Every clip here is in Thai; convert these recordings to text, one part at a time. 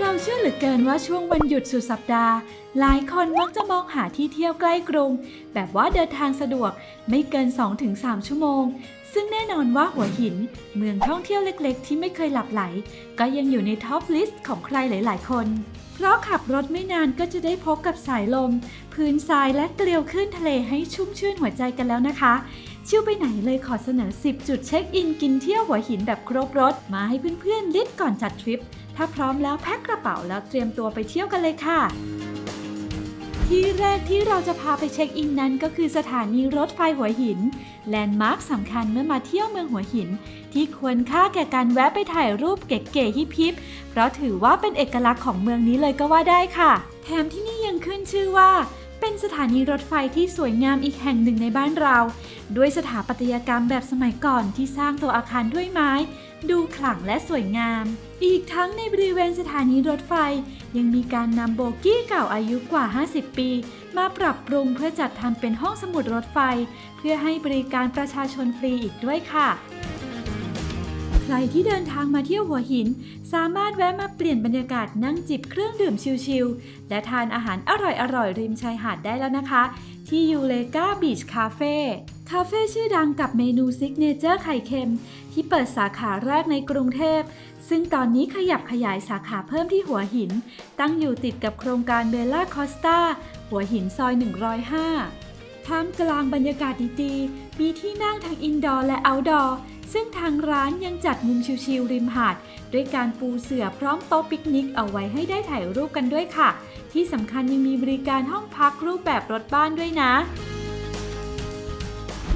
เราเชื่อเหลือเกินว่าช่วงวันหยุดสุดสัปดาห์ หลายคนมักจะมองหาที่เที่ยวใกล้กรุง แบบว่าเดินทางสะดวกไม่เกิน 2-3 ชั่วโมง ซึ่งแน่นอนว่าหัวหิน เมืองท่องเที่ยวเล็กๆ ที่ไม่เคยหลับไหล ก็ยังอยู่ในท็อปลิสต์ของใครหลาย ๆ คน เพราะขับรถไม่นานก็จะได้พบกับสายลม พื้นทรายและเกลียวขึ้นทะเลให้ชุ่มชื่นหัวใจกันแล้วนะคะ ชิวไปไหนเลยขอเสนอ 10 จุดเช็คอินกินเที่ยวหัวหินแบบครบรถ มาให้เพื่อนๆลิสต์ก่อนจัดทริป ถ้าพร้อมแล้วแพ็คกระเป๋าแล้วเตรียมตัวไปเที่ยวกันเลยค่ะ ที่แรกที่เราจะพาไปเช็คอินนั้นก็คือสถานีรถไฟหัวหิน แลนด์มาร์คสำคัญเมื่อมาเที่ยวเมืองหัวหิน ที่ควรค่าแก่การแวะไปถ่ายรูปเก๋ๆฮิปๆเพราะถือว่าเป็นเอกลักษณ์ของเมืองนี้เลยก็ว่าได้ค่ะ แถมที่นี่ยังขึ้นชื่อว่าเป็นสถานีรถไฟที่สวยงามอีกแห่งหนึ่งในบ้านเรา ด้วยสถาปัตยกรรมแบบสมัยก่อนที่สร้างตัวอาคารด้วยไม้ ดูขลังและสวยงาม อีกทั้งในบริเวณสถานีรถไฟ ยังมีการนำโบกี้เก่าอายุกว่า 50 ปี มาปรับปรุงเพื่อจัดทำเป็นห้องสมุดรถไฟ เพื่อให้บริการประชาชนฟรีอีกด้วยค่ะใครที่เดินทางมาเที่ยวหัวหิน สามารถแวะมาเปลี่ยนบรรยากาศนั่งจิบเครื่องดื่มชิลๆ และทานอาหารอร่อยๆ ริมชายหาดได้แล้วนะคะ ที่ยูเลกาบีชคาเฟ่ คาเฟ่ชื่อดังกับเมนูซิกเนเจอร์ไข่เค็ม ที่เปิดสาขาแรกในกรุงเทพ ซึ่งตอนนี้ขยับขยายสาขาเพิ่มที่หัวหิน ตั้งอยู่ติดกับโครงการเบลล่าคอสตาหัวหินซอย 105 ท่ามกลางบรรยากาศดีๆ มีที่นั่งทั้งอินดอร์และเอาท์ดอร์ ซึ่งทางร้านยังจัดมุมชิลๆริมหาด ด้วยการปูเสื่อพร้อมโต๊ะปิกนิกเอาไว้ให้ได้ถ่ายรูปกันด้วยค่ะ ที่สำคัญยังมีบริการห้องพักรูปแบบรถบ้านด้วยนะ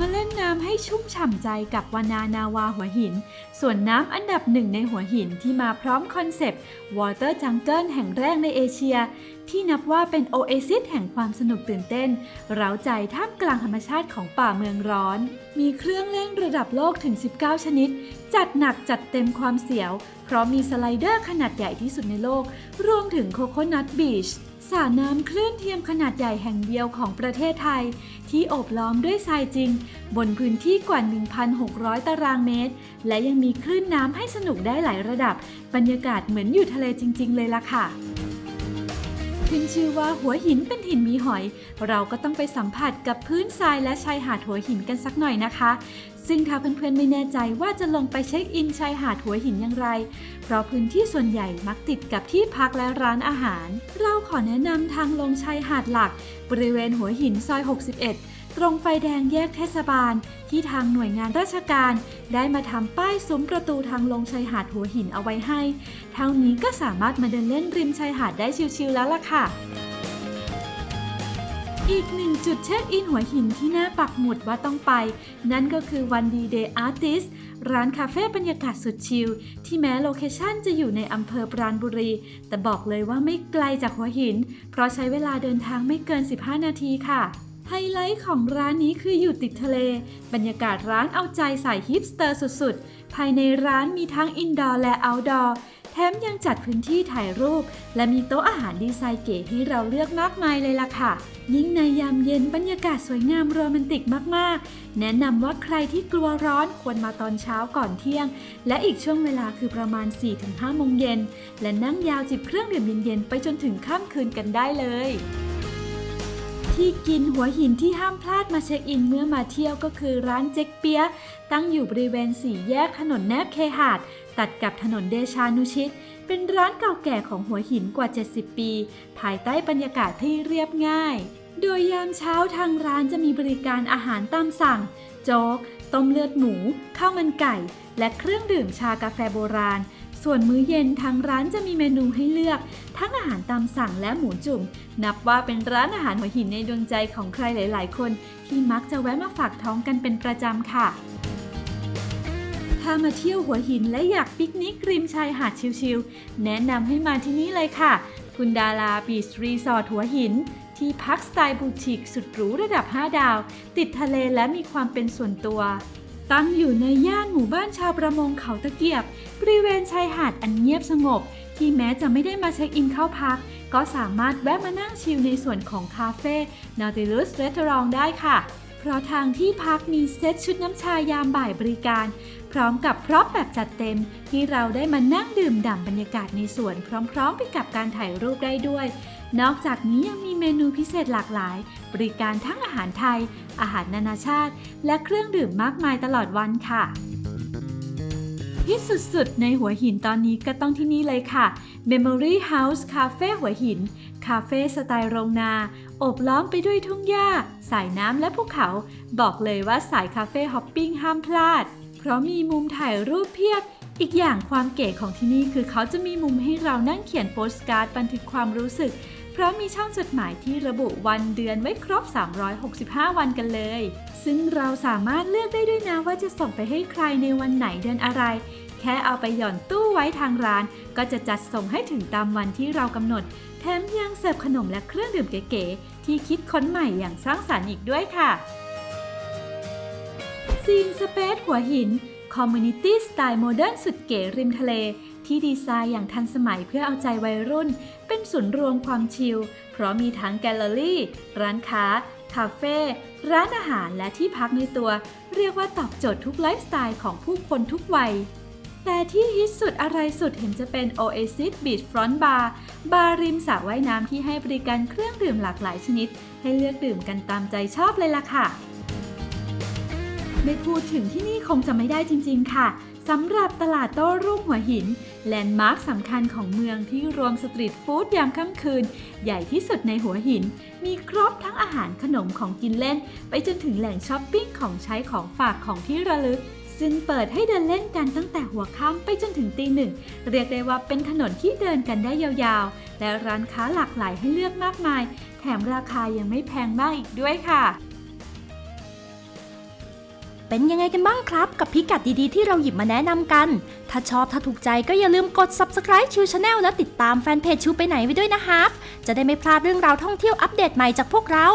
มาเล่นน้ำให้ชุ่มฉ่ำใจกับวานานาวาหัวหิน ส่วนน้ำอันดับหนึ่งในหัวหินที่มาพร้อมคอนเซปต์ Water Jungle แห่งแรกในเอเชีย ที่นับว่าเป็นโอเอซิสแห่งความสนุกตื่นเต้น เร้าใจท่ามกลางธรรมชาติของป่าเมืองร้อน มีเครื่องเล่นระดับโลกถึง 19 ชนิด จัดหนักจัดเต็มความเสียว เพราะมีสไลเดอร์ขนาดใหญ่ที่สุดในโลก รวมถึงโคโคนัทบีช สระน้ำคลื่นเทียมขนาดใหญ่แห่งเดียวของประเทศไทย ที่โอบล้อมด้วยทรายจริง บนพื้นที่กว่า 1,600 ตารางเมตร และยังมีคลื่นน้ำให้สนุกได้หลายระดับ บรรยากาศเหมือนอยู่ทะเลจริง ๆ เลยล่ะค่ะ ขึ้นชื่อว่าหัวหินเป็นถิ่นมีหอย เราก็ต้องไปสัมผัสกับพื้นทรายและชายหาดหัวหินกันสักหน่อยนะคะ ซึ่งถ้าเพื่อนๆไม่แน่ใจว่าจะลงไปเช็คอินชายหาดหัวหินอย่างไร เพราะพื้นที่ส่วนใหญ่มักติดกับที่พักและร้านอาหาร เราขอแนะนำทางลงชายหาดหลัก บริเวณหัวหินซอย 61 ตรงไฟแดงแยกเทศบาล ที่ทางหน่วยงานราชการ ได้มาทำป้ายซุ้มประตูทางลงชายหาดหัวหินเอาไว้ให้ เท่านี้ก็สามารถมาเดินเล่นริมชายหาดได้ชิลๆแล้วล่ะค่ะอีกหนึ่งจุดเช็คอินหัวหินที่น่าปักหมุดว่าต้องไป นั่นก็คือวันดีเดย์อาร์ติสร้านคาเฟ่บรรยากาศสุดชิลที่แม้โลเคชั่นจะอยู่ในอำเภอปราณบุรี แต่บอกเลยว่าไม่ไกลจากหัวหิน เพราะใช้เวลาเดินทางไม่เกิน 15 นาทีค่ะ ไฮไลท์ของร้านนี้คืออยู่ติดทะเล บรรยากาศร้านเอาใจใส่ฮิปสเตอร์สุดๆ ภายในร้านมีทั้งอินดอร์และเอาท์ดอร์ แถมยังจัดพื้นที่ถ่ายรูป และมีโต๊ะอาหารดีไซน์เก๋ให้เราเลือกมากมายเลยล่ะค่ะ ยิ่งในยามเย็นบรรยากาศสวยงามโรแมนติกมากๆ แนะนำว่าใครที่กลัวร้อนควรมาตอนเช้าก่อนเที่ยง และอีกช่วงเวลาคือประมาณ 4-5โมงเย็น และนั่งยาวจิบเครื่องดื่มเย็นๆไปจนถึงค่ำคืนกันได้เลย ที่กินหัวหินที่ห้ามพลาดมาเช็คอินเมื่อมาเที่ยวก็คือร้านเจ๊กเปียตั้งอยู่บริเวณสี่แยกถนนแนบเคหาด ตัดกับถนนเดชานุชิต เป็นร้านเก่าแก่ของหัวหินกว่า 70 ปี ภายใต้บรรยากาศที่เรียบง่าย โดยยามเช้าทางร้านจะมีบริการอาหารตามสั่ง โจ๊ก ต้มเลือดหมู ข้าวมันไก่ และเครื่องดื่มชากาแฟโบราณ ส่วนมื้อเย็นทางร้านจะมีเมนูให้เลือก ทั้งอาหารตามสั่งและหมูจุ่ม นับว่าเป็นร้านอาหารหัวหินในดวงใจของใครหลาย ๆ คน ที่มักจะแวะมาฝากท้องกันเป็นประจำค่ะถ้ามาเที่ยวหัวหินและอยากปิกนิกริมชายหาดชิลๆ แนะนำให้มาที่นี่เลยค่ะคุณดาราบีชรีสอร์ทหัวหิน ที่พักสไตล์บูติกสุดหรูระดับ 5 ดาว ติดทะเลและมีความเป็นส่วนตัว ตั้งอยู่ในย่านหมู่บ้านชาวประมงเขาตะเกียบบริเวณชายหาดอันเงียบสงบ ที่แม้จะไม่ได้มาเช็คอินเข้าพัก ก็สามารถแวะมานั่งชิลในส่วนของคาเฟ่ Nautilus Restaurant ได้ค่ะ เพราะทางที่พักมีเซตชุดน้ำชายามบ่ายบริการ พร้อมกับพร็อพแบบจัดเต็ม ที่เราได้มานั่งดื่มด่ำบรรยากาศในสวนพร้อมๆ ไปกับการถ่ายรูปได้ด้วย นอกจากนี้ยังมีเมนูพิเศษหลากหลาย บริการทั้งอาหารไทย อาหารนานาชาติ และเครื่องดื่มมากมายตลอดวันค่ะที่สุดๆ ในหัวหินตอนนี้ก็ต้องที่นี่เลยค่ะ Memory House Cafe หัวหิน คาเฟ่สไตล์โรงนา อบล้อมไปด้วยทุ่งหญ้า สายน้ำและภูเขา บอกเลยว่าสายคาเฟ่ฮอปปิ้งห้ามพลาด เพราะมีมุมถ่ายรูปเพียบ อีกอย่างความเก๋ของที่นี่คือเขาจะมีมุมให้เรานั่งเขียนโปสการ์ดบันทึกความรู้สึก เพราะมีช่องจดหมายที่ระบุวันเดือนไว้ครบ 365 วันกันเลย ซึ่งเราสามารถเลือกได้ด้วยนะว่าจะส่งไปให้ใครในวันไหนเดือนอะไร แค่เอาไปหย่อนตู้ไว้ทางร้าน ก็จะจัดส่งให้ถึงตามวันที่เรากำหนด แถมยังเสิร์ฟขนมและเครื่องดื่มเก๋ๆที่คิดค้นใหม่อย่างสร้างสรรค์อีกด้วยค่ะซีนสเปซหัวหินคอมมูนิตี้สไตล์โมเดิร์นสุดเก๋ริมทะเล ที่ดีไซน์อย่างทันสมัยเพื่อเอาใจวัยรุ่น เป็นศูนย์รวมความชิล เพราะมีทั้งแกลเลอรี่ ร้านค้า คาเฟ่ ร้านอาหารและที่พักในตัว เรียกว่าตอบโจทย์ทุกไลฟ์สไตล์ของผู้คนทุกวัย แต่ที่ฮิตสุดอะไรสุดเห็นจะเป็น Oasis Beach Front Bar บาร์ริมสระว่ายน้ำที่ให้บริการเครื่องดื่มหลากหลายชนิด ให้เลือกดื่มกันตามใจชอบเลยล่ะค่ะไม่พูดถึงที่นี่คงจะไม่ได้จริง ๆ ค่ะ สำหรับตลาดโต้รุ่งหัวหิน แลนด์มาร์คสำคัญของเมืองที่รวมสตรีทฟู้ดยามค่ำคืน ใหญ่ที่สุดในหัวหิน มีครบทั้งอาหารขนมของกินเล่น ไปจนถึงแหล่งช้อปปิ้งของใช้ของฝากของที่ระลึก ซึ่งเปิดให้เดินเล่นกันตั้งแต่หัวค่ำไปจนถึงตีหนึ่ง เรียกได้ว่าเป็นถนนที่เดินกันได้ยาวๆ และร้านค้าหลากหลายให้เลือกมากมาย แถมราคายังไม่แพงมากอีกด้วยค่ะ เป็นยังไงกันบ้างครับ กับพิกัดดีๆที่เราหยิบมาแนะนำกัน ถ้าชอบถ้าถูกใจก็อย่าลืมกด subscribe ชิวชาแนลและติดตามแฟนเพจชิวไปไหนไว้ด้วยนะครับ จะได้ไม่พลาดเรื่องราวท่องเที่ยวอัปเดตใหม่จากพวกเรา